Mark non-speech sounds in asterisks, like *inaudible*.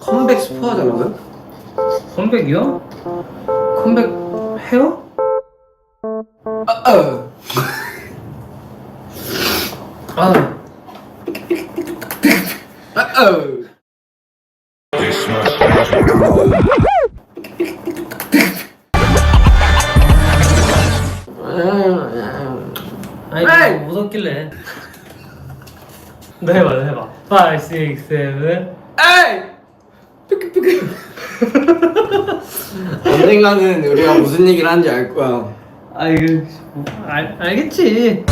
컴백 스포 하자고요? 컴백이요? 컴백 해요? 아, 어. 아 아, 어. 아니! 뭐 웃었길래 너 해봐 너 해봐 5, 6, 7 에이! 삐끗삐끗. *laughs* 언젠가는 우리가 무슨 얘기를 하는지 알 거야. 아 이거 알 알겠지.